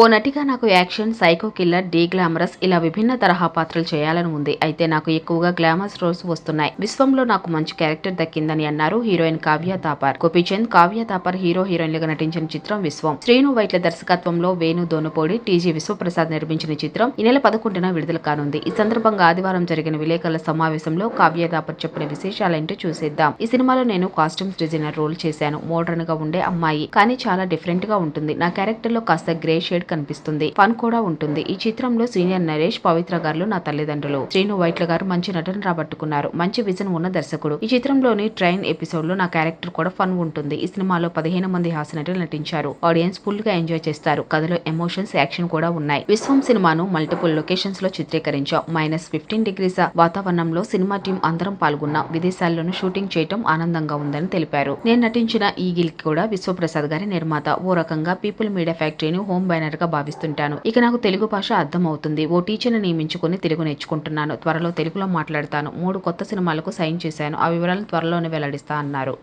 ఓ నటిగా నాకు action psycho killer deglamorous ఇలా విభిన్న తరహా పాత్రలు చేయాలని ఉంది. అయితే నాకు ఎక్కువగా గ్లామరస్ రోల్స్ వస్తున్నాయి. విశ్వంలో నాకు మంచి క్యారెక్టర్ దక్కిందని అన్నారు హీరోయిన్ కావ్య తాపర్. గోపీచంద్ కావ్య తాపర్ హీరో హీరోయిన్లుగా నటించిన చిత్రం విశ్వం. శ్రీను వైట్ల దర్శకత్వంలో వేణు దోనుపోడి టీజీ విశ్వప్రసాద్ నిర్మించిన చిత్రం ఈ నెల పదకొండున విడుదల కానుంది. ఈ సందర్భంగా ఆదివారం జరిగిన విలేకరుల సమావేశంలో కావ్య తాపర్ చెప్పిన విశేషాలేంటో చూసేద్దాం. ఈ సినిమాలో నేను కాస్ట్యూమ్స్ డిజైనర్ రోల్ చేశాను. మోడర్న్గా ఉండే అమ్మాయి కానీ చాలా డిఫరెంట్గా ఉంటుంది. నా క్యారెక్టర్లో కాస్త గ్రే షేడ్ కనిపిస్తుంది. ఫన్ కూడా ఉంటుంది. ఈ చిత్రంలో సీనియర్ నరేష్ పవిత్ర గారు నా తల్లిదండ్రులు. శ్రీను వైట్ల గారు మంచి నటన రాబట్టుకున్నారు. మంచి విజన్ ఉన్న దర్శకుడు. ఈ చిత్రంలోని ట్రైన్ ఎపిసోడ్లో నా క్యారెక్టర్ కూడా ఫన్ ఉంటుంది. ఈ సినిమాలో పదిహేను మంది హాస్య నటులు నటించారు. ఆడియన్స్ ఫుల్గా ఎంజాయ్ చేస్తారు. కథలో ఎమోషన్స్ యాక్షన్ కూడా ఉన్నాయి. విశ్వం సినిమాను మల్టిపుల్ లొకేషన్స్లో చిత్రీకరించాం. మైనస్ ఫిఫ్టీన్ డిగ్రీస్ వాతావరణంలో సినిమా టీం అందరం పాల్గొన్న. విదేశాల్లోనూ షూటింగ్ చేయటం ఆనందంగా ఉందని తెలిపారు. నేను నటించిన ఈ గిల్ కూడా విశ్వప్రసాద్ గారి నిర్మాత. ఓ రకంగా పీపుల్ మీడియా ఫ్యాక్టరీని హోమ్ బ్యానర్ గా భావిస్తుంటాను. ఇక నాకు తెలుగు భాష అర్థం అవుతుంది ఓ టీచర్ని నియమించుకుని తెలుగు నేర్చుకుంటున్నాను. త్వరలో తెలుగులో మాట్లాడతాను. మూడు కొత్త సినిమాలకు సైన్ చేశాను. ఆ వివరాలను త్వరలోనే వెల్లడిస్తా అన్నారు.